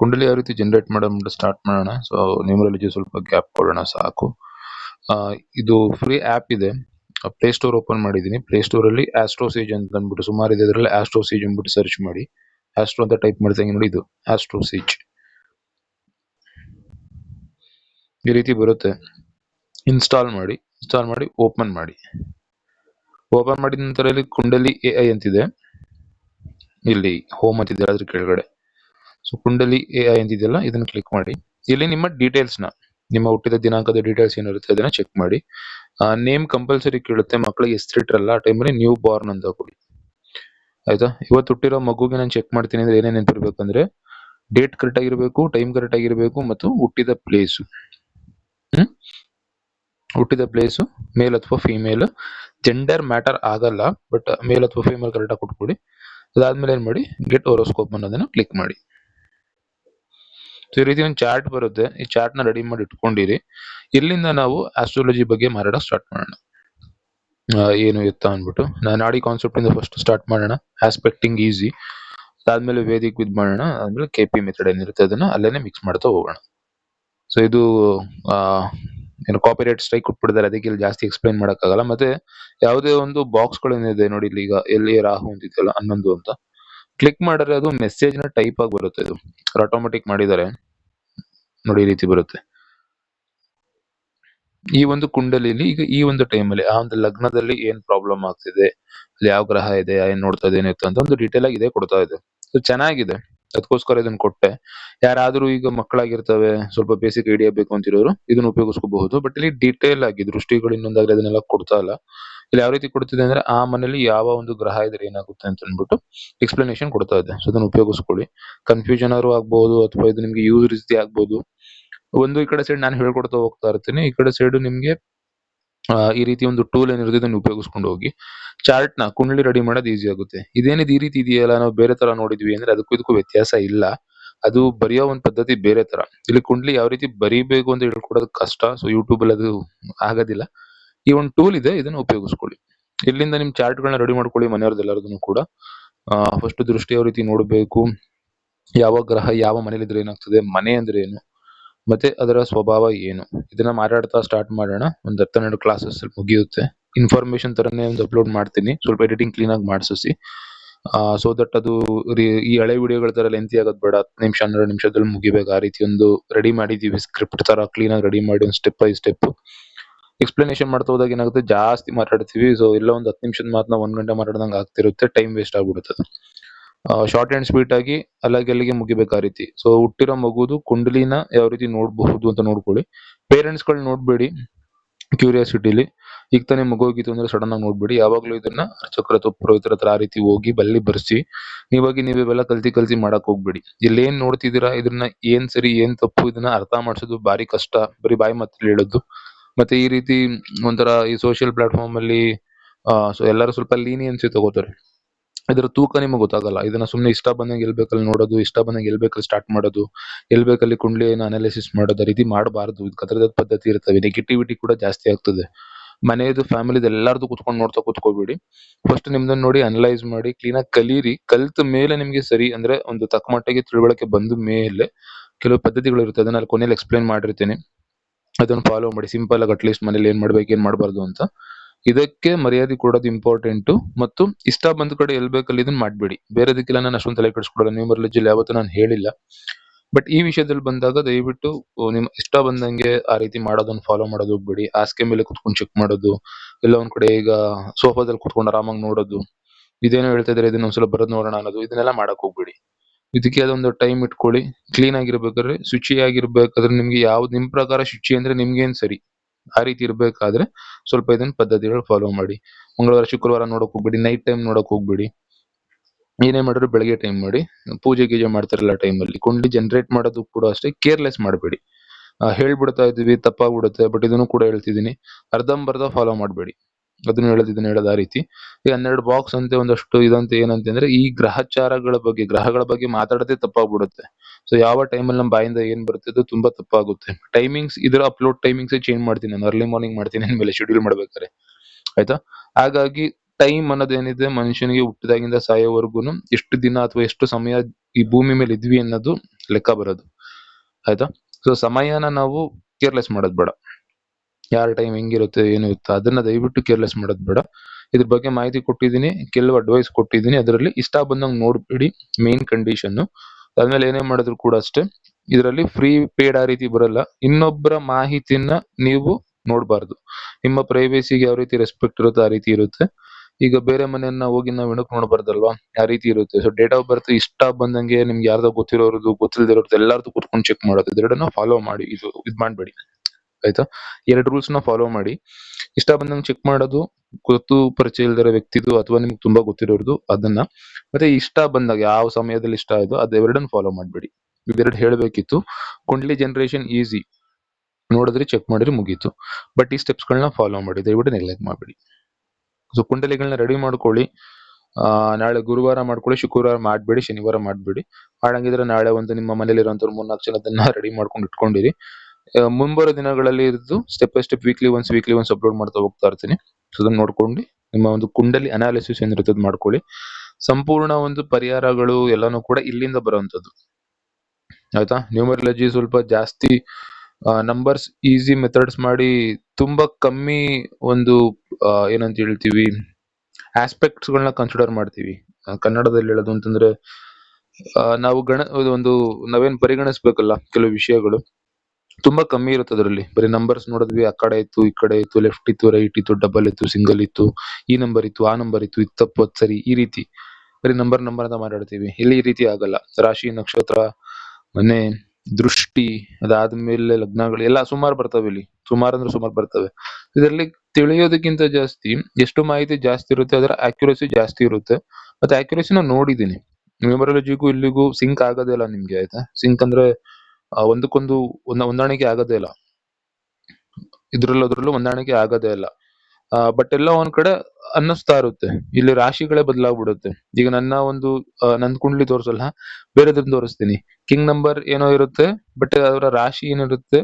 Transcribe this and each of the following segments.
ಕುಂಡಲಿ ಯಾವ ರೀತಿ ಜನರೇಟ್ ಮಾಡೋಣ ಸ್ಟಾರ್ಟ್ ಮಾಡೋಣ. ಸೊ ನ್ಯೂಮರಾಲಜಿ ಸ್ವಲ್ಪ ಗ್ಯಾಪ್ ಕೊಡೋಣ, ಸಾಕು. ಇದು ಫ್ರೀ ಆಪ್ ಇದೆ. ಪ್ಲೇ ಸ್ಟೋರ್ ಓಪನ್ ಮಾಡಿದ್ದೀನಿ. ಪ್ಲೇ ಸ್ಟೋರ್ ಅಲ್ಲಿ ಆಸ್ಟ್ರೋಸೇಜ್ ಅಂತ ಅಂದ್ಬಿಟ್ಟು, ಸುಮಾರು ಇದೆ ಅದರಲ್ಲಿ ಆಸ್ಟ್ರೋಸೇಜ್ ಅಂದ್ಬಿಟ್ಟು ಸರ್ಚ್ ಮಾಡಿ. ಆಸ್ಟ್ರೋ ಅಂತ ಟೈಪ್ ಮಾಡಿದಂಗೆ ನೋಡಿ ಇದು ಆಸ್ಟ್ರೋಸೇಜ್ ಈ ರೀತಿ ಬರುತ್ತೆ. ಇನ್ಸ್ಟಾಲ್ ಮಾಡಿ ಇನ್ಸ್ಟಾಲ್ ಮಾಡಿ ಓಪನ್ ಮಾಡಿ. ಓಪನ್ ಮಾಡಿದ ನಂತರ ಇಲ್ಲಿ ಕುಂಡಲಿ ಎ ಐ ಅಂತಿದೆ. ಇಲ್ಲಿ ಹೋಮ್ ಅಂತಿದೆ ಅದ್ರ ಕೆಳಗಡೆ. ಸೊ ಕುಂಡಲಿ ಎ ಐ ಅಂತಿದೆಯಲ್ಲ, ಇದನ್ನ ಕ್ಲಿಕ್ ಮಾಡಿ. ಇಲ್ಲಿ ನಿಮ್ಮ ಡೀಟೇಲ್ಸ್ನ ನಿಮ್ಮ ಹುಟ್ಟಿದ ದಿನಾಂಕದ ಡೀಟೇಲ್ಸ್ ಏನಿರುತ್ತೆ ಅದನ್ನ ಚೆಕ್ ಮಾಡಿ. ನೇಮ್ ಕಂಪಲ್ಸರಿ ಕೇಳುತ್ತೆ ಮಕ್ಕಳಿಗೆ ಹೆಸರಿಟ್ರಲ್ಲ, ಆ ಟೈಮಲ್ಲಿ ನ್ಯೂ ಬಾರ್ನ್ ಅಂತ ಕೊಡಿ. ಆಯ್ತಾ? ಇವತ್ತು ಹುಟ್ಟಿರೋ ಮಗುಗೆ ನಾನು ಚೆಕ್ ಮಾಡ್ತೀನಿ ಅಂದ್ರೆ ಏನೇನು ನೆನಪಿರ್ಬೇಕಂದ್ರೆ ಡೇಟ್ ಕರೆಕ್ಟ್ ಆಗಿರಬೇಕು ಟೈಮ್ ಕರೆಕ್ಟ್ ಆಗಿರಬೇಕು ಮತ್ತು ಹುಟ್ಟಿದ ಪ್ಲೇಸು ಹುಟ್ಟಿದ ಪ್ಲೇಸು ಮೇಲ್ ಅಥವಾ ಫಿಮೇಲ್ ಜೆಂಡರ್ ಮ್ಯಾಟರ್ ಆಗಲ್ಲ ಬಟ್ ಮೇಲ್ ಅಥವಾ ಫಿಮೇಲ್ ಕರೆಕ್ಟಾಗಿ ಕೊಟ್ಕೊಡಿ. ಅದಾದ್ಮೇಲೆ ಏನ್ ಮಾಡಿ? ಗೆಟ್ ಓರೋಸ್ಕೋಪ್ ಅನ್ನೋದನ್ನ ಕ್ಲಿಕ್ ಮಾಡಿ. ಸೊ ಈ ರೀತಿ ಒಂದು ಚಾರ್ಟ್ ಬರುತ್ತೆ. ಈ ಚಾರ್ಟ್ನ ರೆಡಿ ಮಾಡಿ ಇಟ್ಕೊಂಡಿರಿ. ಇಲ್ಲಿಂದ ನಾವು ಆಸ್ಟ್ರಾಲಜಿ ಬಗ್ಗೆ ಮಾತಾಡ ಸ್ಟಾರ್ಟ್ ಮಾಡೋಣ. ಏನು ಇತ್ತ ಅಂದ್ಬಿಟ್ಟು. ನಾನು ನಾಡಿ ಕಾನ್ಸೆಪ್ಟ್ ಇಂದ ಫಸ್ಟ್ ಸ್ಟಾರ್ಟ್ ಮಾಡೋಣ. ಆಸ್ಪೆಕ್ಟಿಂಗ್ ಈಸಿ ಅದಾದ್ಮೇಲೆ ವೇದಿಕ್ ವಿದ್ ಮಾಡೋಣ. ಆದ್ಮೇಲೆ ಕೆ ಪಿ ಮೆಥಡ್ ಏನಿರುತ್ತೆ ಅದನ್ನ ಅಲ್ಲೇನೆ ಮಿಕ್ಸ್ ಮಾಡ್ತಾ ಹೋಗೋಣ. ಸೊ ಇದು ಏನು ಕಾಪಿರೈಟ್ ಸ್ಟ್ರೈಕ್ ಕೊಟ್ಬಿಡ್ತಾರೆ. ಅದಕ್ಕೆ ಇಲ್ಲಿ ಜಾಸ್ತಿ ಎಕ್ಸ್ಪ್ಲೈನ್ ಮಾಡಕ್ಕಾಗಲ್ಲ. ಮತ್ತೆ ಯಾವುದೇ ಒಂದು ಬಾಕ್ಸ್ ಗಳೇನಿದೆ ನೋಡಿ ಇಲ್ಲಿ ಈಗ ಎಲ್ಲಿ ರಾಹು ಅಂತಿದೆಯಲ್ಲ ಹನ್ನೊಂದು ಅಂತ. ಕ್ಲಿಕ್ ಮಾಡಿದ್ರೆ ಅದು ಮೆಸೇಜ್ನ ಟೈಪ್ ಆಗಿ ಬರುತ್ತೆ ಇದು. ಆಟೋಮೆಟಿಕ್ ಮಾಡಿದ್ದಾರೆ. ನೋಡಿ ರೀತಿ ಬರುತ್ತೆ. ಈ ಒಂದು ಕುಂಡಲಿಯಲ್ಲಿ ಈಗ ಈ ಒಂದು ಟೈಮಲ್ಲಿ ಆ ಒಂದು ಲಗ್ನದಲ್ಲಿ ಏನ್ ಪ್ರಾಬ್ಲಮ್ ಆಗ್ತಿದೆ? ಅಲ್ಲಿ ಯಾವ ಗ್ರಹ ಇದೆ? ಏನ್ ನೋಡ್ತಾ ಇದೆ ಏನಿತ್ತು ಅಂತ ಒಂದು ಡೀಟೇಲ್ ಆಗಿ ಇದೆ ಕೊಡ್ತಾ ಇದೆ. ಸೊ ಚೆನ್ನಾಗಿದೆ. ಅದಕ್ಕೋಸ್ಕರ ಇದನ್ನ ಕೊಟ್ಟೆ. ಯಾರಾದ್ರೂ ಈಗ ಮಕ್ಕಳಾಗಿರ್ತವೆ, ಸ್ವಲ್ಪ ಬೇಸಿಕ್ ಐಡಿಯಾ ಬೇಕು ಅಂತಿರೋರು, ಇದನ್ನ ಉಪಯೋಗಿಸ್ಕೋಬಹುದು. ಬಟ್ ಇಲ್ಲಿ ಡೀಟೇಲ್ ಆಗಿ, ದೃಷ್ಟಿಗಳು ಇನ್ನೊಂದಾದ್ರೆ ಅದನ್ನೆಲ್ಲ ಕೊಡ್ತಾ ಇಲ್ಲ. ಇಲ್ಲಿ ಯಾವ ರೀತಿ ಕೊಡ್ತಿದೆ ಅಂದ್ರೆ, ಆ ಮನೆಯಲ್ಲಿ ಯಾವ ಒಂದು ಗ್ರಹ ಇದ್ರೆ ಏನಾಗುತ್ತೆ ಅಂತ ಅಂದ್ಬಿಟ್ಟು ಎಕ್ಸ್ಪ್ಲನೇಷನ್ ಕೊಡ್ತಾ ಇದೆ ಸೊ ಅದನ್ನ ಉಪಯೋಗಿಸ್ಕೊಳ್ಳಿ. ಕನ್ಫ್ಯೂಷನ್ ಆರು ಆಗ್ಬಹುದು ಅಥವಾ ಇದು ನಿಮ್ಗೆ ಯೂಸ್ ರೀತಿ ಆಗ್ಬಹುದು ಒಂದು ಈ ಕಡೆ ಸೈಡ್ ನಾನು ಹೇಳ್ಕೊಡ್ತಾ ಹೋಗ್ತಾ ಇರ್ತೀನಿ. ಈ ಕಡೆ ಸೈಡ್ ನಿಮ್ಗೆ ಈ ರೀತಿ ಒಂದು ಟೂಲ್ ಏನಿರುತ್ತೆ ಇದನ್ನು ಉಪಯೋಗಿಸ್ಕೊಂಡು ಹೋಗಿ ಚಾರ್ಟ್ನ ಕುಂಡಲಿ ರೆಡಿ ಮಾಡೋದು ಈಸಿ ಆಗುತ್ತೆ. ಇದೇನಿದೆ ಈ ರೀತಿ ಇದೆಯಲ್ಲ, ನಾವು ಬೇರೆ ತರ ನೋಡಿದ್ವಿ ಅಂದ್ರೆ ಅದಕ್ಕೂ ಇದಕ್ಕೂ ವ್ಯತ್ಯಾಸ ಇಲ್ಲ. ಅದು ಬರೆಯೋ ಒಂದು ಪದ್ಧತಿ ಬೇರೆ ತರ. ಇಲ್ಲಿ ಕುಂಡ್ಲಿ ಯಾವ ರೀತಿ ಬರೀಬೇಕು ಅಂತ ಹೇಳ್ಕೊಡೋದು ಕಷ್ಟ ಸೊ ಯೂಟ್ಯೂಬ್ ಅಲ್ಲಿ ಅದು ಆಗೋದಿಲ್ಲ. ಈ ಒಂದು ಟೂಲ್ ಇದೆ, ಇದನ್ನ ಉಪಯೋಗಿಸ್ಕೊಳ್ಳಿ. ಇಲ್ಲಿಂದ ನಿಮ್ ಚಾರ್ಟ್ ಗಳನ್ನ ರೆಡಿ ಮಾಡ್ಕೊಳ್ಳಿ ಮನೆಯವ್ರದ್ದೆಲ್ಲರದನ್ನು ಕೂಡ. ಫಸ್ಟ್ ದೃಷ್ಟಿ ಯಾವ ರೀತಿ ನೋಡಬೇಕು, ಯಾವ ಗ್ರಹ ಯಾವ ಮನೇಲಿದ್ರೆ ಏನಾಗ್ತದೆ, ಮನೆ ಅಂದ್ರೆ ಏನು? ಮತ್ತೆ ಅದರ ಸ್ವಭಾವ ಏನು? ಇದನ್ನ ಮಾತಾಡ್ತಾ ಸ್ಟಾರ್ಟ್ ಮಾಡೋಣ. ಒಂದ್ ಹತ್ತೆರಡು ಕ್ಲಾಸಸ್ ಮುಗಿಯುತ್ತೆ. ಇನ್ಫಾರ್ಮೇಶನ್ ತರನೇ ಒಂದು ಅಪ್ಲೋಡ್ ಮಾಡ್ತೀನಿ. ಸ್ವಲ್ಪ ಎಡಿಟಿಂಗ್ ಕ್ಲೀನ್ ಆಗಿ ಮಾಡಿಸಿ ಸೊ ದಟ್ ಅದು ಈ ಹಳೆ ವಿಡಿಯೋಗಳ ತರ ಲೆಂತಿ ಆಗೋದ್ ಬೇಡ. ಹತ್ತು ನಿಮಿಷ, ಹನ್ನೆರಡು ನಿಮಿಷದಲ್ಲಿ ಮುಗಿಬೇಕು ಆ ರೀತಿ ಒಂದು ರೆಡಿ ಮಾಡಿದೀವಿ. ಸ್ಕ್ರಿಪ್ಟ್ ತರ ಕ್ಲೀನ್ ಆಗಿ ರೆಡಿ ಮಾಡಿ ಒಂದು ಸ್ಟೆಪ್ ಬೈ ಸ್ಟೆಪ್ ಎಕ್ಸ್ಪ್ಲನೇಷನ್ ಮಾಡ್ತಾ ಹೋದಾಗ ಏನಾಗುತ್ತೆ? ಜಾಸ್ತಿ ಮಾತಾಡ್ತೀವಿ. ಸೊ ಎಲ್ಲ ಒಂದು ಹತ್ತು ನಿಮಿಷದ ಮಾತನ್ನ ಒಂದ್ ಗಂಟೆ ಮಾತಾಡ್ದಂಗೆ ಆಗ್ತಿರುತ್ತೆ. ಟೈಮ್ ವೇಸ್ಟ್ ಆಗ್ಬಿಡುತ್ತೆ ಶಾರ್ಟ್ ಅಂಡ್ ಸ್ವೀಟ್ ಆಗಿ ಅಲ್ಲಿಗೆ ಅಲ್ಲಿಗೆ ಮುಗಿಬೇಕು ಆ ರೀತಿ. ಸೊ ಹುಟ್ಟಿರೋ ಮಗುದು ಕುಂಡಲಿನ ಯಾವ ರೀತಿ ನೋಡಬಹುದು ಅಂತ ನೋಡ್ಕೊಳ್ಳಿ. ಪೇರೆಂಟ್ಸ್ಗಳು ನೋಡ್ಬೇಡಿ ಕ್ಯೂರಿಯಾಸಿಟಿಲಿ ಈಗ ತಾನೇ ಮಗು ಹೋಗಿತ್ತು ಅಂದ್ರೆ ಸಡನ್ ಆಗಿ ನೋಡ್ಬೇಡಿ. ಯಾವಾಗ್ಲೂ ಇದನ್ನ ಚಕ್ರ ಅಥವಾ ಪುರೋಹಿತರ ಹತ್ರ ಆ ರೀತಿ ಹೋಗಿ ಬಲ್ಲಿ ಬರ್ಸಿ, ನೀವಾಗಿ ನೀವೆಲ್ಲ ಕಲ್ತಿ ಕಲ್ತಿ ಮಾಡಕ್ ಹೋಗ್ಬೇಡಿ. ಇಲ್ಲಿ ಏನ್ ನೋಡ್ತಿದ್ದೀರಾ? ಇದನ್ನ ಏನ್ ಸರಿ, ಏನ್ ತಪ್ಪು ಇದನ್ನ ಅರ್ಥ ಮಾಡಿಸೋದು ಬಾರಿ ಕಷ್ಟ. ಬರೀ ಬಾಯಿ ಮಾತಲ್ಲಿ ಹೇಳೋದು. ಮತ್ತೆ ಈ ರೀತಿ ಒಂಥರ ಈ ಸೋಷಿಯಲ್ ಪ್ಲಾಟ್ಫಾರ್ಮ್ ಅಲ್ಲಿ ಸೊ ಎಲ್ಲರೂ ಸ್ವಲ್ಪ ಲೀನಿಯನ್ಸಿ ತಗೋತಾರೆ. ಇದ್ರ ತೂಕ ನಿಮಗೆ ಗೊತ್ತಾಗಲ್ಲ. ಇದನ್ನ ಸುಮ್ನೆ ಇಷ್ಟ ಬಂದಂಗೆ ಎಲ್ ಬೇಕಲ್ಲಿ ನೋಡೋದು, ಇಷ್ಟ ಬಂದಂಗೆ ಎಲ್ ಬೇಕಲ್ಲಿ ಸ್ಟಾರ್ಟ್ ಮಾಡೋದು ಎಲ್ ಬೇಕಲ್ಲಿ ಕುಂಡ್ಲಿಯನ್ನು ಅನಾಲಿಸಿಸ್ ಮಾಡೋದು ರೀತಿ ಮಾಡಬಾರದು. ಅದರದ್ದು ಪದ್ಧತಿ ಇರ್ತವೆ. ನೆಗೆಟಿವಿಟಿ ಕೂಡ ಜಾಸ್ತಿ ಆಗ್ತದೆ. ಮನೆಯದು ಫ್ಯಾಮಿಲಿದು ಎಲ್ಲಾರ್ದು ಕುತ್ಕೊಂಡು ನೋಡ್ತಾ ಕುತ್ಕೋಬೇಡಿ. ಫಸ್ಟ್ ನಿಮ್ದನ್ನ ನೋಡಿ ಅನಲೈಸ್ ಮಾಡಿ ಕ್ಲೀನಾಗಿ ಕಲೀರಿ. ಕಲ್ತ ಮೇಲೆ ನಿಮ್ಗೆ ಸರಿ ಅಂದ್ರೆ ಒಂದು ತಕ್ಕ ಮಟ್ಟಿಗೆ ತಿಳುವಳಿಕೆ ಬಂದ ಮೇಲೆ ಕೆಲವು ಪದ್ಧತಿಗಳು ಇರುತ್ತೆ. ಅದನ್ನ ಕೊನೆಯಲ್ಲಿ ಎಕ್ಸ್ಪ್ಲೈನ್ ಮಾಡಿರ್ತೀನಿ. ಅದನ್ನ ಫಾಲೋ ಮಾಡಿ. ಸಿಂಪಲ್ ಆಗಿ ಅಟ್ಲೀಸ್ಟ್ ಮನೇಲಿ ಏನ್ ಮಾಡ್ಬೇಕು, ಏನ್ ಮಾಡಬಾರ್ದು ಅಂತ. ಇದಕ್ಕೆ ಮರ್ಯಾದೆ ಕೊಡೋದು ಇಂಪಾರ್ಟೆಂಟ್ ಮತ್ತು ಇಷ್ಟ ಬಂದ ಕಡೆ ಎಲ್ ಬೇಕಲ್ಲಿ ಇದನ್ನ ಮಾಡಬೇಡಿ. ಬೇರೆದಕ್ಕೆಲ್ಲ ನಾನು ಅಷ್ಟೊಂದು ತಲೆ ಕೆಡಿಸ್ಕೊಡಲ್ಲ. ನ್ಯೂಮರಾಲಜಿಲಿ ಯಾವತ್ತೂ ನಾನು ಹೇಳಿಲ್ಲ. ಬಟ್ ಈ ವಿಷಯದಲ್ಲಿ ಬಂದಾಗ ದಯವಿಟ್ಟು ನಿಮ್ ಇಷ್ಟ ಬಂದಂಗೆ ಆ ರೀತಿ ಮಾಡೋದನ್ನ ಫಾಲೋ ಮಾಡೋದು ಹೋಗ್ಬೇಡಿ. ಹಾಸಿಗೆ ಮೇಲೆ ಕುತ್ಕೊಂಡು ಚೆಕ್ ಮಾಡೋದು ಎಲ್ಲ ಒಂದ್ ಕಡೆ ಈಗ ಸೋಫಾದಲ್ಲಿ ಕುತ್ಕೊಂಡು ಆರಾಮಾಗಿ ನೋಡೋದು, ಇದೇನೋ ಹೇಳ್ತಾ ಇದ್ರೆ ಇದನ್ನ ಒಂದ್ಸಲ ಬರೋದ್ ನೋಡೋಣ ಅನ್ನೋದು, ಇದನ್ನೆಲ್ಲ ಮಾಡಕ್ ಹೋಗ್ಬೇಡಿ. ಇದಕ್ಕೆ ಅದೊಂದು ಟೈಮ್ ಇಟ್ಕೊಳ್ಳಿ. ಕ್ಲೀನ್ ಆಗಿರ್ಬೇಕಾದ್ರೆ ಶುಚಿಯಾಗಿರ್ಬೇಕಾದ್ರೆ ನಿಮ್ಗೆ ಯಾವ್ದು, ನಿಮ್ ಪ್ರಕಾರ ಶುಚಿ ಅಂದ್ರೆ ನಿಮ್ಗೇನ್ ಸರಿ? ಆ ರೀತಿ ಇರಬೇಕಾದ್ರೆ ಸ್ವಲ್ಪ ಇದನ್ನ ಪದ್ಧತಿಗಳು ಫಾಲೋ ಮಾಡಿ. ಮಂಗಳವಾರ, ಶುಕ್ರವಾರ ನೋಡಕ್ ಹೋಗ್ಬೇಡಿ ನೈಟ್ ಟೈಮ್ ನೋಡಕ್ ಹೋಗ್ಬೇಡಿ. ಏನೇ ಮಾಡಿದ್ರು ಬೆಳಗ್ಗೆ ಟೈಮ್ ಮಾಡಿ, ಪೂಜೆ ಗೀಜೆ ಮಾಡ್ತಾರಲ್ಲ ಟೈಮಲ್ಲಿ ಕುಂಡಲಿ ಜನರೇಟ್ ಮಾಡೋದು ಕೂಡ ಅಷ್ಟೇ ಕೇರ್ಲೆಸ್ ಮಾಡಬೇಡಿ. ಹೇಳ್ಬಿಡ್ತಾ ಇದೀವಿ ತಪ್ಪಾಗ್ಬಿಡುತ್ತೆ ಬಟ್ ಇದನ್ನು ಕೂಡ ಹೇಳ್ತಿದೀನಿ ಅರ್ಧಂಬರ್ಧ ಫಾಲೋ ಮಾಡಬೇಡಿ. ಅದನ್ನ ಹೇಳೋದು ಇದನ್ನ ಹೇಳೋದು ಆ ರೀತಿ. ಈ ಹನ್ನೆರಡು ಬಾಕ್ಸ್ ಅಂತೆ, ಒಂದಷ್ಟು ಇದಂತೆ ಏನಂತ ಅಂದ್ರೆ ಈ ಗ್ರಹಚಾರಗಳ ಬಗ್ಗೆ, ಗ್ರಹಗಳ ಬಗ್ಗೆ ಮಾತಾಡೋದೇ ತಪ್ಪಾಗ್ಬಿಡುತ್ತೆ. ಸೊ ಯಾವ ಟೈಮ್ ಅಲ್ಲಿ ನಮ್ಮ ಬಾಯಿಂದ ಏನ್ ಬರುತ್ತೆ, ಅದು ತುಂಬಾ ತಪ್ಪಾಗುತ್ತೆ. ಟೈಮಿಂಗ್ಸ್ ಇದರ ಅಪ್ಲೋಡ್ ಟೈಮಿಂಗ್ಸ್ ಚೇಂಜ್ ಮಾಡ್ತೀನಿ ನಾನು. ಅರ್ಲಿ ಮಾರ್ನಿಂಗ್ ಮಾಡ್ತೀನಿ ಅಂದ್ಮೇಲೆ ಶೆಡ್ಯೂಲ್ ಮಾಡ್ಬೇಕಾದ್ರೆ. ಆಯ್ತಾ? ಹಾಗಾಗಿ ಟೈಮ್ ಅನ್ನೋದೇನಿದೆ, ಮನುಷ್ಯನಿಗೆ ಹುಟ್ಟಿದಾಗಿಂದ ಸಾಯೋವರೆಗೂ ಎಷ್ಟು ದಿನ ಅಥವಾ ಎಷ್ಟು ಸಮಯ ಈ ಭೂಮಿ ಮೇಲೆ ಇದ್ವಿ ಅನ್ನೋದು ಲೆಕ್ಕ ಬರೋದು. ಆಯ್ತಾ? ಸೊ ಸಮಯನ ನಾವು ಕೇರ್ಲೆಸ್ ಮಾಡೋದು ಬೇಡ. ಯಾರ ಟೈಮ್ ಹೆಂಗಿರುತ್ತೆ, ಏನು ಇರುತ್ತೆ, ಅದನ್ನ ದಯವಿಟ್ಟು ಕೇರ್ಲೆಸ್ ಮಾಡೋದು ಬೇಡ. ಇದ್ರ ಬಗ್ಗೆ ಮಾಹಿತಿ ಕೊಟ್ಟಿದ್ದೀನಿ ಕೆಲವು ಅಡ್ವೈಸ್ ಕೊಟ್ಟಿದ್ದೀನಿ, ಅದರಲ್ಲಿ ಇಷ್ಟ ಬಂದಂಗ್ ನೋಡ್ಬಿಡಿ ಮೇನ್ ಕಂಡೀಷನ್ ಅದ್ಮೇಲೆ ಏನೇ ಮಾಡಿದ್ರು ಕೂಡ ಅಷ್ಟೇ, ಇದರಲ್ಲಿ ಫ್ರೀ ಪೇಡ್ ಆ ರೀತಿ ಬರಲ್ಲ ಇನ್ನೊಬ್ಬರ ಮಾಹಿತಿನ ನೀವು ನೋಡಬಾರ್ದು. ನಿಮ್ಮ ಪ್ರೈವೇಸಿಗೆ ಯಾವ ರೀತಿ ರೆಸ್ಪೆಕ್ಟ್ ಇರುತ್ತೆ ಆ ರೀತಿ ಇರುತ್ತೆ. ಈಗ ಬೇರೆ ಮನೆಯನ್ನ ಹೋಗಿ ನಾವು ಇಣಕ್ ನೋಡಬಾರ್ದಲ್ವಾ? ಆ ರೀತಿ ಇರುತ್ತೆ. ಸೊ ಡೇಟ್ ಆಫ್ ಬರ್ತ್ ಇಷ್ಟ ಬಂದಂಗೆ ನಿಮ್ಗೆ ಯಾರ್ದೋ ಗೊತ್ತಿರೋರ್ದು, ಗೊತ್ತಿಲ್ದಿರೋರ್ದು ಎಲ್ಲಾರ್ದು ಕುತ್ಕೊಂಡು ಚೆಕ್ ಮಾಡೋದು, ಇದೆರಡನ್ನ ಫಾಲೋ ಮಾಡಿ, ಇದು, ಇದ್ ಮಾಡ್ಬೇಡಿ. ಆಯ್ತಾ? ಎರಡು ರೂಲ್ಸ್ನ ಫಾಲೋ ಮಾಡಿ. ಇಷ್ಟ ಬಂದಂಗೆ ಚೆಕ್ ಮಾಡೋದು ಗೊತ್ತು ಪರಿಚಯ ಇಲ್ದಿರೋ ವ್ಯಕ್ತಿದು ಅಥವಾ ನಿಮ್ಗೆ ತುಂಬಾ ಗೊತ್ತಿರೋರ್ದು ಅದನ್ನ. ಮತ್ತೆ ಇಷ್ಟ ಬಂದಾಗ ಯಾವ ಸಮಯದಲ್ಲಿ ಇಷ್ಟ ಆಯ್ತು ಅದೆರಡನ್ನ ಫಾಲೋ ಮಾಡ್ಬೇಡಿ. ಇದೆರಡು ಹೇಳ್ಬೇಕಿತ್ತು. ಕುಂಡ್ಲಿ ಜನರೇಷನ್ ಈಸಿ ನೋಡಿದ್ರೆ ಚೆಕ್ ಮಾಡಿದ್ರೆ ಮುಗೀತು. ಬಟ್ ಈ ಸ್ಟೆಪ್ಸ್ ಗಳನ್ನ ಫಾಲೋ ಮಾಡಿ. ದಯವಿಟ್ಟು ನೆಗ್ಲೆಕ್ಟ್ ಮಾಡಬೇಡಿ. ಸೊ ಕುಂಡಲಿಗಳನ್ನ ರೆಡಿ ಮಾಡ್ಕೊಳ್ಳಿ. ಆ, ನಾಳೆ ಗುರುವಾರ ಮಾಡ್ಕೊಳ್ಳಿ ಶುಕ್ರವಾರ ಮಾಡಬೇಡಿ ಶನಿವಾರ ಮಾಡಬೇಡಿ. ಮಾಡಂಗಿದ್ರೆ ನಾಳೆ ಒಂದು ನಿಮ್ಮ ಮನೇಲಿ ಇರುವಂತ ಮೂರ್ನಾಲ್ಕು ಜನದನ್ನ ರೆಡಿ ಮಾಡ್ಕೊಂಡು ಇಟ್ಕೊಂಡಿರಿ. ಆ, ಮುಂಬರೋ ದಿನಗಳಲ್ಲಿ ಇದ್ದು step by step weekly once weekly once upload ಮಾಡ್ತಾ ಹೋಗ್ತಾ ಇರ್ತೀನಿ. ಸೊ ಅದನ್ನ ನೋಡ್ಕೊಂಡು ನಿಮ್ಮ ಒಂದು ಕುಂಡಲಿ ಅನಾಲಿಸಿಸ್ ಏನಿರುತ್ತೆ ಮಾಡ್ಕೊಳ್ಳಿ. ಸಂಪೂರ್ಣ ಒಂದು ಪರಿಹಾರಗಳು ಎಲ್ಲಾನು ಕೂಡ ಇಲ್ಲಿಂದ ಬರುವಂತದ್ದು. ಆಯ್ತಾ? ನ್ಯೂಮರಾಲಜಿ ಸ್ವಲ್ಪ ಜಾಸ್ತಿ ನಂಬರ್ಸ್ ಈಸಿ ಮೆಥಡ್ಸ್ ಮಾಡಿ ತುಂಬಾ ಕಮ್ಮಿ ಒಂದು ಏನಂತ ಹೇಳ್ತೀವಿ ಆಸ್ಪೆಕ್ಟ್ಸ್ ಗಳನ್ನ ಕನ್ಸಿಡರ್ ಮಾಡ್ತೀವಿ. ಕನ್ನಡದಲ್ಲಿ ಹೇಳೋದು ಅಂತಂದ್ರೆ ನಾವು ಗಣ ಒಂದು ನಾವೇನ್ ಪರಿಗಣಿಸ್ಬೇಕಲ್ಲ ಕೆಲವು ವಿಷಯಗಳು. ತುಂಬಾ ಕಮ್ಮಿ ಇರುತ್ತೆ ಅದರಲ್ಲಿ. ಬರೀ ನಂಬರ್ಸ್ ನೋಡಿದ್ವಿ, ಆ ಕಡೆ ಇತ್ತು, ಈ ಕಡೆ ಇತ್ತು ಲೆಫ್ಟ್ ಇತ್ತು ರೈಟ್ ಇತ್ತು ಡಬಲ್ ಇತ್ತು ಸಿಂಗಲ್ ಇತ್ತು, ಈ ನಂಬರ್ ಇತ್ತು, ಆ ನಂಬರ್ ಇತ್ತು ಇದು ಸರಿ, ಈ ರೀತಿ. ಬರೀ ನಂಬರ್ ನಂಬರ್ ಅಂತ ಮಾತಾಡ್ತೀವಿ. ಇಲ್ಲಿ ಈ ರೀತಿ ಆಗಲ್ಲ. ರಾಶಿ, ನಕ್ಷತ್ರ, ಮನೆ, ದೃಷ್ಟಿ, ಅದಾದ್ಮೇಲೆ ಲಗ್ನಗಳು, ಎಲ್ಲ ಸುಮಾರು ಬರ್ತವೆ ಇಲ್ಲಿ. ಸುಮಾರು ಅಂದ್ರೆ ಸುಮಾರು ಬರ್ತವೆ. ಇದರಲ್ಲಿ ತಿಳಿಯೋದಕ್ಕಿಂತ ಜಾಸ್ತಿ ಎಷ್ಟು ಮಾಹಿತಿ ಜಾಸ್ತಿ ಇರುತ್ತೆ, ಅದರ ಆಕ್ಯುರೇಸಿ ಜಾಸ್ತಿ ಇರುತ್ತೆ. ಮತ್ತೆ ಅಕ್ಯುರಸಿ ನಾನು ನೋಡಿದ್ದೀನಿ. ನ್ಯೂಮರಾಲಜಿಗೂ ಇಲ್ಲಿಗೂ ಸಿಂಕ್ ಆಗೋದೇ ಇಲ್ಲ ನಿಮ್ಗೆ, ಆಯ್ತಾ? ಸಿಂಕ್ ಅಂದ್ರೆ ಒಂದಕ್ಕೊಂದು ಒಂದ್ ಹೊಂದಾಣಿಕೆ ಆಗೋದೇ ಇಲ್ಲ. ಇದ್ರಲ್ಲೂ ಅದ್ರಲ್ಲೂ ಹೊಂದಾಣಿಕೆ ಆಗೋದೇ ಇಲ್ಲ. ಬಟ್ ಎಲ್ಲ ಒಂದ್ ಕಡೆ ಅನ್ನಿಸ್ತಾ ಇರುತ್ತೆ. ಇಲ್ಲಿ ರಾಶಿಗಳೇ ಬದಲಾಗ್ಬಿಡುತ್ತೆ. ಈಗ ನನ್ನ ಒಂದು ನನ್ ಕುಂಡ್ಲಿ ತೋರಿಸಲ್ಲ ಬೇರೆದ್ರಿಂದ ತೋರಿಸ್ತೀನಿ. ಕಿಂಗ್ ನಂಬರ್ ಏನೋ ಇರುತ್ತೆ ಬಟ್ ಅವರ ರಾಶಿ ಏನಿರುತ್ತೆ,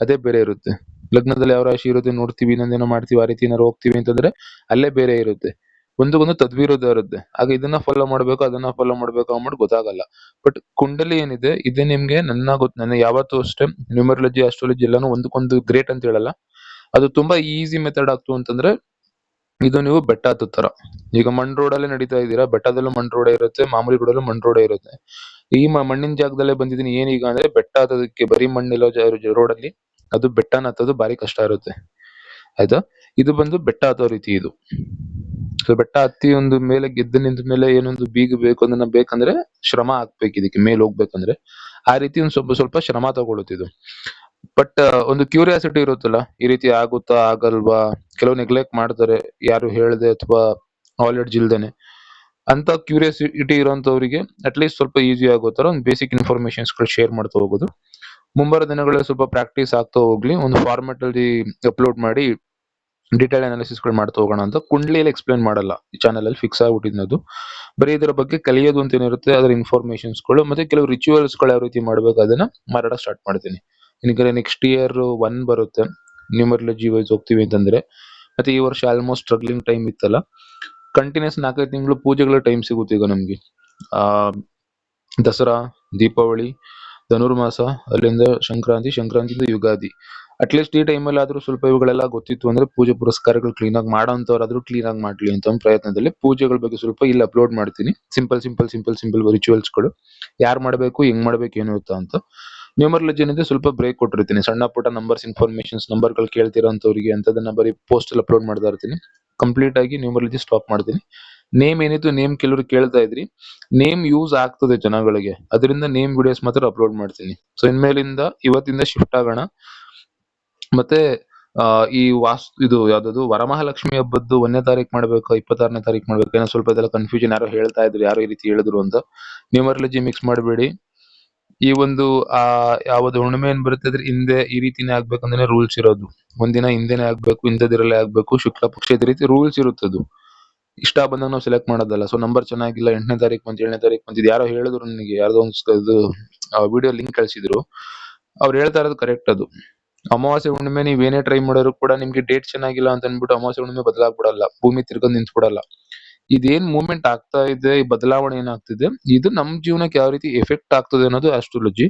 ಅದೇ ಬೇರೆ ಇರುತ್ತೆ. ಲಗ್ನದಲ್ಲಿ ಯಾವ ರಾಶಿ ಇರುತ್ತೆ ನೋಡ್ತೀವಿ ಇನ್ನೊಂದೇನೋ ಮಾಡ್ತೀವಿ, ಆ ರೀತಿ ಏನಾರು ಹೋಗ್ತೀವಿ ಅಂತಂದ್ರೆ ಅಲ್ಲೇ ಬೇರೆ ಇರುತ್ತೆ. ಒಂದಕ್ಕೊಂದು ತದ್ವಿರೋಧ ಇರುತ್ತೆ. ಆಗ ಇದನ್ನ ಫಾಲೋ ಮಾಡ್ಬೇಕು, ಅದನ್ನ ಫಾಲೋ ಮಾಡ್ಬೇಕು ಅಂದ್ಬಿಟ್ಟು ಗೊತ್ತಾಗಲ್ಲ. ಬಟ್ ಕುಂಡಲಿ ಏನಿದೆ, ಇದು ನಿಮ್ಗೆ ನನ್ನ ಗೊತ್ತ ನನ್ನ ಯಾವತ್ತೂ ಅಷ್ಟೇ ನ್ಯೂಮರಾಲಜಿ ಆಸ್ಟ್ರಾಲಜಿ ಎಲ್ಲಾನು ಒಂದಕ್ಕೊಂದು ಗ್ರೇಟ್ ಅಂತ ಹೇಳಲ್ಲ. ಅದು ತುಂಬಾ ಈಸಿ ಮೆಥಡ್ ಆಗ್ತು ಅಂತಂದ್ರೆ ಇದು ನೀವು ಬೆಟ್ಟ ಹತ್ತೋ ತರ ಈಗ ಮಣ್ ರೋಡ್ ಅಲ್ಲೇ ನಡೀತಾ ಇದ್ದೀರಾ, ಬೆಟ್ಟದಲ್ಲೂ ಮಣ್ ರೋಡ್ ಇರುತ್ತೆ, ಮಾಮೂಲಿ ರೋಡಲ್ಲೂ ಮಣ್ ರೋಡ್ ಇರುತ್ತೆ. ಈ ಮಣ್ಣಿನ ಜಾಗದಲ್ಲೇ ಬಂದಿದ್ದೀನಿ, ಏನೀಗ ಅಂದ್ರೆ ಬೆಟ್ಟ ಹತ್ತೋದಕ್ಕೆ ಬರೀ ಮಣ್ಣಿರೋ ರೋಡ್ ಅಲ್ಲಿ, ಅದು ಬೆಟ್ಟನ ಹತ್ತೋದು ಬಾರಿ ಕಷ್ಟ ಇರುತ್ತೆ. ಆಯ್ತಾ? ಇದು ಬಂದು ಬೆಟ್ಟ ಹತ್ತೋ ರೀತಿ ಇದು. ಸೊ ಬೆಟ್ಟ ಹತ್ತಿ ಒಂದು ಮೇಲೆ ಗೆದ್ದು ನಿಂತ ಮೇಲೆ ಏನೊಂದು ಬೀಗ ಬೇಕು ಅದನ್ನ ಬೇಕಂದ್ರೆ ಶ್ರಮ ಹಾಕ್ಬೇಕು ಇದಕ್ಕೆ, ಮೇಲೆ ಹೋಗ್ಬೇಕಂದ್ರೆ. ಆ ರೀತಿ ಒಂದು ಸ್ವಲ್ಪ ಸ್ವಲ್ಪ ಶ್ರಮ ತಗೊಳುತ್ತೆ ಇದು. ಬಟ್ ಒಂದು ಕ್ಯೂರಿಯಾಸಿಟಿ ಇರುತ್ತಲ್ಲ, ಈ ರೀತಿ ಆಗುತ್ತಾ, ಆಗಲ್ವಾ? ಕೆಲವು ನೆಗ್ಲೆಕ್ಟ್ ಮಾಡ್ತಾರೆ, ಯಾರು ಹೇಳ್ದೆ ಅಥವಾ ನಾಲೆಡ್ಜ್ ಇಲ್ದೇನೆ. ಅಂತ ಕ್ಯೂರಿಯಾಸಿಟಿ ಇರೋಂಥವ್ರಿಗೆ ಅಟ್ಲೀಸ್ಟ್ ಸ್ವಲ್ಪ ಈಸಿ ಆಗೋತರ ಒಂದು ಬೇಸಿಕ್ ಇನ್ಫಾರ್ಮೇಶನ್ಸ್ಗಳು ಶೇರ್ ಮಾಡ್ತಾ ಹೋಗೋದು. ಮುಂಬರೋ ದಿನಗಳಲ್ಲಿ ಸ್ವಲ್ಪ ಪ್ರಾಕ್ಟೀಸ್ ಆಗ್ತಾ ಹೋಗ್ಲಿ, ಒಂದು ಫಾರ್ಮೆಟ್ ಅಲ್ಲಿ ಅಪ್ಲೋಡ್ ಮಾಡಿ ಡೀಟೇಲ್ ಅನಾಲಿಸಿಸ್ಗಳು ಮಾಡ್ತಾ ಹೋಗೋಣ ಅಂತ ಕುಂಡ್ಲಿಯಲ್ಲಿ ಎಕ್ಸ್ಪ್ಲೇನ್ ಮಾಡಲ್ಲ. ಈ ಚಾನಲ್ ಅಲ್ಲಿ ಫಿಕ್ಸ್ ಆಗ್ಬಿಟ್ಟಿದ್ದು ಬರೀ ಇದರ ಬಗ್ಗೆ ಕಲಿಯೋದು ಅಂತ ಏನಿರುತ್ತೆ, ಅದರ ಇನ್ಫಾರ್ಮೇಶನ್ಸ್ಗಳು ಮತ್ತೆ ಕೆಲವು ರಿಚುವಲ್ಸ್ಗಳು ಯಾವ ರೀತಿ ಮಾಡ್ಬೇಕು ಅದನ್ನ ಮಾರಾಟ ಸ್ಟಾರ್ಟ್ ಮಾಡ್ತೀನಿ. ಇನ್ನು ನೆಕ್ಸ್ಟ್ ಇಯರ್ ಒನ್ ಬರುತ್ತೆ. ನ್ಯೂಮರ್ಲಜಿ ವೈಸ್ ಹೋಗ್ತೀವಿ ಅಂತಂದ್ರೆ. ಮತ್ತೆ ಈ ವರ್ಷ ಆಲ್ಮೋಸ್ಟ್ ಸ್ಟ್ರಗ್ಲಿಂಗ್ ಟೈಮ್ ಇತ್ತಲ್ಲ. ಕಂಟಿನ್ಯೂಸ್ ನಾಲ್ಕೈದು ತಿಂಗಳು ಪೂಜೆಗಳ ಟೈಮ್ ಸಿಗುತ್ತೆ ಈಗ ನಮ್ಗೆ. ಆ, ದಸರಾ, ದೀಪಾವಳಿ, ಧನುರ್ಮಾಸ, ಅಲ್ಲಿಂದ ಸಂಕ್ರಾಂತಿ, ಸಂಕ್ರಾಂತಿಯಿಂದ ಯುಗಾದಿ. ಅಟ್ಲೀಸ್ಟ್ ಈ ಟೈಮಲ್ಲಿ ಆದ್ರೂ ಸ್ವಲ್ಪ ಇವುಗಳೆಲ್ಲ ಗೊತ್ತಿತ್ತು ಅಂದ್ರೆ ಪೂಜೆ ಪುರಸ್ಕಾರಗಳು ಕ್ಲೀನ್ ಆಗಿ ಮಾಡೋಂಥವ್ರಾದ್ರೂ ಕ್ಲೀನ್ ಆಗಿ ಮಾಡ್ಲಿ ಅಂತ ಒಂದು ಪ್ರಯತ್ನದಲ್ಲಿ ಪೂಜೆಗಳ ಬಗ್ಗೆ ಸ್ವಲ್ಪ ಇಲ್ಲಿ ಅಪ್ಲೋಡ್ ಮಾಡ್ತೀನಿ. ಸಿಂಪಲ್ ಸಿಂಪಲ್ ಸಿಂಪಲ್ ಸಿಂಪಲ್ ರಿಚುವಲ್ಸ್ಗಳು. ಯಾರು ಮಾಡಬೇಕು, ಹೆಂಗ್ ಮಾಡ್ಬೇಕು, ಏನು ಇರುತ್ತಾ ಅಂತ. ನ್ಯೂಮರಾಲಜಿ ಏನಿದೆ ಸ್ವಲ್ಪ ಬ್ರೇಕ್ ಕೊಟ್ಟಿರ್ತೀನಿ. ಸಣ್ಣ ಪುಟ್ಟ ನಂಬರ್ಸ್ ಇನ್ಫಾರ್ಮೇಶನ್ಸ್ ನಂಬರ್ಗಳು ಕೇಳ್ತಿರೋಂಥವ್ರಿಗೆ ಅಂತದನ್ನ ಬರೀ ಪೋಸ್ಟ್ ಅಲ್ಲಿ ಅಪ್ಲೋಡ್ ಮಾಡ್ತಾ ಇರ್ತೀನಿ. ಕಂಪ್ಲೀಟ್ ಆಗಿ ನ್ಯೂಮರಾಲಜಿ ಸ್ಟಾಪ್ ಮಾಡ್ತೀನಿ. ನೇಮ್ ಏನಿತ್ತು ನೇಮ್ ಕೆಲವರು ಕೇಳ್ತಾ ಇದ್ರಿ. ನೇಮ್ ಯೂಸ್ ಆಗ್ತದೆ ಜನಗಳಿಗೆ. ಅದರಿಂದ ನೇಮ್ ವಿಡಿಯೋಸ್ ಮಾತ್ರ ಅಪ್ಲೋಡ್ ಮಾಡ್ತೀನಿ. ಸೊ ಇನ್ಮೇಲಿಂದ ಇವತ್ತಿಂದ ಶಿಫ್ಟ್ ಆಗೋಣ. ಮತ್ತೆ ಆ, ಈ ವಾಸ್ತು ಇದು ಯಾವ್ದದು ವರಮಹಾಲಕ್ಷ್ಮಿ ಹಬ್ಬದ್ದು ಒಂದನೇ ತಾರೀಕು ಮಾಡ್ಬೇಕು ಇಪ್ಪತ್ತಾರನೇ ತಾರೀಕು ಮಾಡ್ಬೇಕು ಏನೋ ಸ್ವಲ್ಪ ಇದೆಲ್ಲ ಕನ್ಫ್ಯೂಷನ್ ಯಾರೋ ಹೇಳ್ತಾ ಇದ್ರು ಯಾರೋ ಈ ರೀತಿ ಹೇಳಿದ್ರು ಅಂತ. ನ್ಯೂಮರಾಲಜಿ ಮಿಕ್ಸ್ ಮಾಡಬೇಡಿ. ಈ ಒಂದು ಆ ಯಾವ್ದು ಹುಣ್ಣಿಮೆ ಏನ್ ಬರುತ್ತೆ ಅಂದ್ರೆ ಹಿಂದೆ ಈ ರೀತಿನೇ ಆಗ್ಬೇಕಂದ್ರೆ ರೂಲ್ಸ್ ಇರೋದು. ಒಂದಿನ ಹಿಂದೆನೆ ಆಗ್ಬೇಕು ಇಂಥದಿರಲ್ಲೇ ಆಗ್ಬೇಕು ಶುಕ್ಲ ಪಕ್ಷ ಇದೇ ರೀತಿ ರೂಲ್ಸ್ ಇರುತ್ತದು. ಇಷ್ಟ ಬಂದಾಗ ನಾವು ಸೆಲೆಕ್ಟ್ ಮಾಡೋದಲ್ಲ. ಸೊ ನಂಬರ್ ಚೆನ್ನಾಗಿಲ್ಲ ಎಂಟನೇ ತಾರೀಕು ಬಂತು ಏಳನೇ ತಾರೀಕು ಬಂತು ಯಾರೋ ಹೇಳಿದ್ರು ನನಗೆ ಯಾರ್ದೋ ಒಂದು ವಿಡಿಯೋ ಲಿಂಕ್ ಕಳ್ಸಿದ್ರು. ಅವ್ರು ಹೇಳ್ತಾ ಇರೋದು ಕರೆಕ್ಟ್ ಅದು. ಅಮಾವಾಸ್ಯೆ ಹುಣ್ಣಿಮೆ ನೀವ್ ಏನೇ ಟ್ರೈ ಮಾಡಿದ್ರು ಕೂಡ ನಿಮ್ಗೆ ಡೇಟ್ ಚೆನ್ನಾಗಿಲ್ಲ ಅಂತ ಅಂದ್ಬಿಟ್ಟು ಅಮಾವಾಸ್ಯೆ ಹುಣ್ಣಿಮೆ ಬದಲಾಗ್ಬಿಡಲ್ಲ. ಭೂಮಿ ತಿರ್ಗದ್ ನಿಂತ್ ಬಿಡಲ್ಲ. ಇದೇನ್ ಮೂವ್ಮೆಂಟ್ ಆಗ್ತಾ ಇದೆ, ಈ ಬದಲಾವಣೆ ಏನಾಗ್ತಿದೆ? ಇದು ನಮ್ ಜೀವನಕ್ಕೆ ಯಾವ ರೀತಿ ಎಫೆಕ್ಟ್ ಆಗ್ತದೆ ಅನ್ನೋದು ಆಸ್ಟ್ರಾಲಜಿ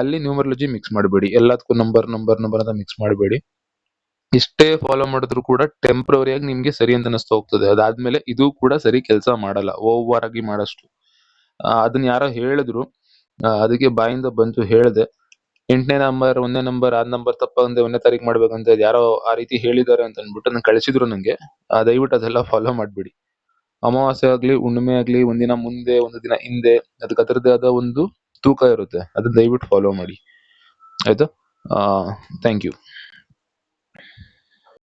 ಅಲ್ಲಿ ನ್ಯೂಮರಾಲಜಿ ಮಿಕ್ಸ್ ಮಾಡಬೇಡಿ. ಎಲ್ಲದಕ್ಕೂ ನಂಬರ್ ನಂಬರ್ ನಂಬರ್ ಅಂತ ಮಿಕ್ಸ್ ಮಾಡಬೇಡಿ. ಇಷ್ಟೇ ಫಾಲೋ ಮಾಡಿದ್ರು ಕೂಡ ಟೆಂಪ್ರವರಿ ಆಗಿ ನಿಮ್ಗೆ ಸರಿ ಅಂತ ಅನಿಸ್ತಾ ಹೋಗ್ತದೆ. ಅದಾದ್ಮೇಲೆ ಇದು ಕೂಡ ಸರಿ ಕೆಲಸ ಮಾಡಲ್ಲ. ಓವರ್ ಆಗಿ ಮಾಡಷ್ಟು ಅದನ್ನ ಯಾರೋ ಹೇಳಿದ್ರು. ಅದಕ್ಕೆ ಬಾಯಿಂದ ಬಂತು ಹೇಳ್ದೆ. ಎಂಟನೇ ನಂಬರ್ ಒಂದನೇ ನಂಬರ್ ಆದ್ ನಂಬರ್ ತಪ್ಪಂದ್ರೆ ಒಂದನೇ ತಾರೀಕು ಅಂತ ಯಾರೋ ಆ ರೀತಿ ಹೇಳಿದ್ದಾರೆ ಅಂತ ಅಂದ್ಬಿಟ್ಟು ಕಳಿಸಿದ್ರು ನಂಗೆ. ಆ, ದಯವಿಟ್ಟು ಅದೆಲ್ಲ ಫಾಲೋ ಮಾಡ್ಬಿಡಿ. ಅಮಾವಾಸ್ಯೆ ಆಗ್ಲಿ ಹುಣ್ಣಿಮೆ ಆಗ್ಲಿ ಒಂದಿನ ಮುಂದೆ ಒಂದು ದಿನ ಹಿಂದೆ ಅದಕ್ಕೆ ಅದರದೇ ಆದ ಒಂದು ತೂಕ ಇರುತ್ತೆ. ಅದನ್ನ ದಯವಿಟ್ಟು ಫಾಲೋ ಮಾಡಿ. ಆಯ್ತಾ? Thank you